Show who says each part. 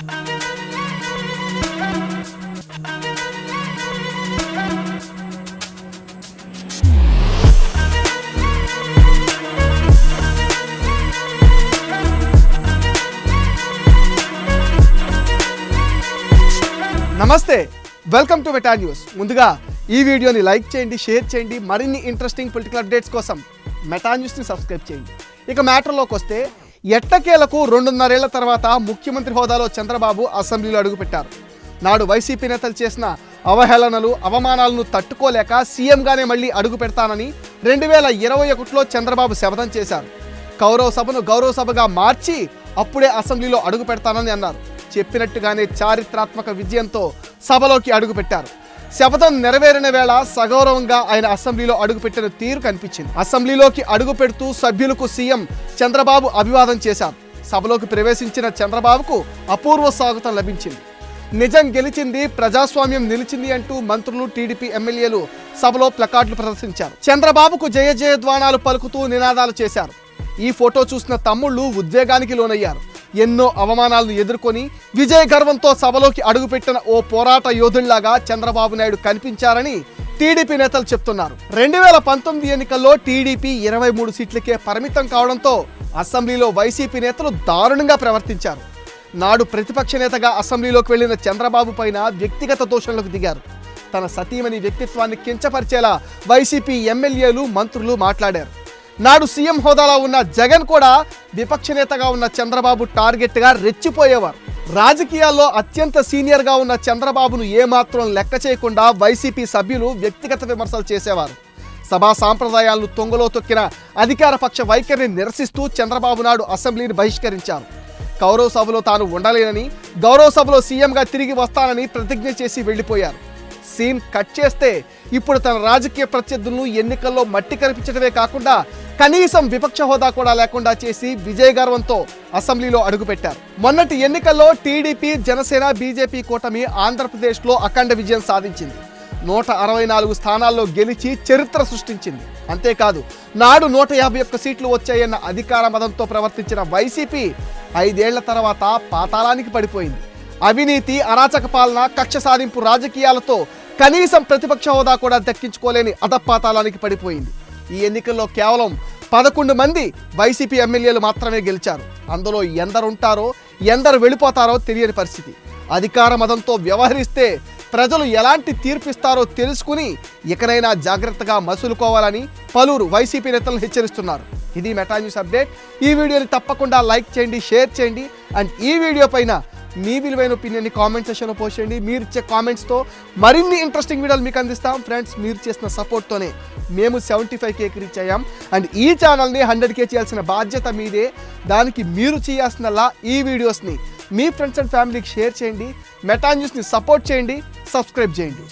Speaker 1: నమస్తే welcome to meta news. ముందుగా ఈ వీడియోని లైక్ చేయండి షేర్ చేయండి మరిన్ని ఇంట్రెస్టింగ్ పొలిటికల్ అప్డేట్స్ కోసం మెటా న్యూస్ని సబ్స్క్రైబ్ చేయండి. ఇక మ్యాటర్లోకి వస్తే ఎట్టకేలకు రెండున్నరేళ్ళ తర్వాత ముఖ్యమంత్రి హోదాలో చంద్రబాబు అసెంబ్లీలో అడుగుపెట్టారు. నాడు వైసీపీ నేతలు చేసిన అవహేళనలు అవమానాలను తట్టుకోలేక సీఎంగానే మళ్ళీ అడుగు పెడతానని రెండు వేల ఇరవై ఒకటిలో చంద్రబాబు శపథం చేశారు. కౌరవ సభను గౌరవ సభగా మార్చి అప్పుడే అసెంబ్లీలో అడుగు పెడతానని అన్నారు. చెప్పినట్టుగానే చారిత్రాత్మక విజయంతో సభలోకి అడుగుపెట్టారు శపథం నెరవేరిన వేళ సగౌరవంగా ఆయన అసెంబ్లీలో అడుగుపెట్టిన తీరు కనిపించింది. అసెంబ్లీలోకి అడుగు పెడుతూ సభ్యులకు సీఎం చంద్రబాబు అభివాదం చేశారు. సభలోకి ప్రవేశించిన చంద్రబాబుకు అపూర్వ స్వాగతం లభించింది. నిజం గెలిచింది ప్రజాస్వామ్యం నిలిచింది అంటూ మంత్రులు టీడీపీ ఎమ్మెల్యేలు సభలో ప్లకార్డులు ప్రదర్శించారు. చంద్రబాబుకు జయ జయధ్వానాలు పలుకుతూ నినాదాలు చేశారు. ఈ ఫోటో చూసిన తమ్ముళ్ళు ఉద్వేగానికి లోనయ్యారు. ఎన్నో అవమానాలను ఎదుర్కొని విజయ గర్వంతో సభలోకి అడుగుపెట్టిన ఓ పోరాట యోధుల్లాగా చంద్రబాబు నాయుడు కనిపించారని టీడీపీ నేతలు చెప్తున్నారు. రెండు వేల పంతొమ్మిది ఎన్నికల్లో టీడీపీ ఇరవై మూడు సీట్లకే పరిమితం కావడంతో అసెంబ్లీలో వైసీపీ నేతలు దారుణంగా ప్రవర్తించారు. నాడు ప్రతిపక్ష నేతగా అసెంబ్లీలోకి వెళ్ళిన చంద్రబాబు పైన వ్యక్తిగత దోషణలకు దిగారు. తన సతీమణి వ్యక్తిత్వాన్ని కించపరిచేలా వైసీపీ ఎమ్మెల్యేలు మంత్రులు మాట్లాడారు. నాడు సీఎం హోదాలో ఉన్న జగన్ కూడా విపక్ష నేతగా ఉన్న చంద్రబాబు టార్గెట్గా రెచ్చిపోయేవారు. రాజకీయాల్లో అత్యంత సీనియర్గా ఉన్న చంద్రబాబును ఏమాత్రం లెక్క చేయకుండా వైసీపీ సభ్యులు వ్యక్తిగత విమర్శలు చేసేవారు. సభా సాంప్రదాయాలను తొంగలో తొక్కిన అధికార పక్ష వైఖరిని నిరసిస్తూ చంద్రబాబు నాయుడు అసెంబ్లీని బహిష్కరించారు. గౌరవ సభలో తాను ఉండలేనని గౌరవ సభలో సీఎంగా తిరిగి వస్తానని ప్రతిజ్ఞ చేసి వెళ్ళిపోయారు. సీన్ కట్ చేస్తే ఇప్పుడు తన రాజకీయ ప్రత్యర్థులను ఎన్నికల్లో మట్టి కనిపించడమే కాకుండా కనీసం విపక్ష హోదా కూడా లేకుండా చేసి విజయ గర్వంతో అసెంబ్లీలో అడుగుపెట్టారు. మొన్నటి ఎన్నికల్లో టీడీపీ జనసేన బీజేపీ కూటమి ఆంధ్రప్రదేశ్లో అఖండ విజయం సాధించింది. నూట అరవై నాలుగు స్థానాల్లో గెలిచి చరిత్ర సృష్టించింది. అంతేకాదు నాడు నూట యాభై ఒక్క సీట్లు వచ్చాయన్న అధికార మదంతో ప్రవర్తించిన వైసీపీ ఐదేళ్ళ తర్వాత పాతాళానికి పడిపోయింది. అవినీతి అరాచక పాలన కక్ష సాధింపు రాజకీయాలతో కనీసం ప్రతిపక్ష హోదా కూడా దక్కించుకోలేని అధపాతాళానికి పడిపోయింది. ఈ ఎన్నికల్లో కేవలం పదకొండు మంది వైసీపీ ఎమ్మెల్యేలు మాత్రమే గెలిచారు. అందులో ఎందరుంటారో ఎందరు వెళ్ళిపోతారో తెలియని పరిస్థితి. అధికార మదంతో వ్యవహరిస్తే ప్రజలు ఎలాంటి తీర్పిస్తారో తెలుసుకుని ఇకనైనా జాగ్రత్తగా మసులుకోవాలని పలువురు వైసీపీ నేతలు హెచ్చరిస్తున్నారు. ఇది మెటా న్యూస్ అప్డేట్. ఈ వీడియోని తప్పకుండా లైక్ చేయండి షేర్ చేయండి. అండ్ ఈ వీడియో పైన మీ విలువైన ఒపీనియన్ని కామెంట్ సెషన్లో పోస్ట్ చేయండి. మీరు ఇచ్చే కామెంట్స్తో మరిన్ని ఇంట్రెస్టింగ్ వీడియోలు మీకు అందిస్తాం. ఫ్రెండ్స్ మీరు చేసిన సపోర్ట్తోనే మేము సెవెంటీ ఫైవ్ కేకి రీచ్ అయ్యాం. అండ్ ఈ ఛానల్ని హండ్రెడ్ కే చేయాల్సిన బాధ్యత మీదే. దానికి మీరు చేయాల్సినలా ఈ వీడియోస్ని మీ ఫ్రెండ్స్ అండ్ ఫ్యామిలీకి షేర్ చేయండి. మెటా న్యూస్ని సపోర్ట్ చేయండి. సబ్స్క్రైబ్ చేయండి.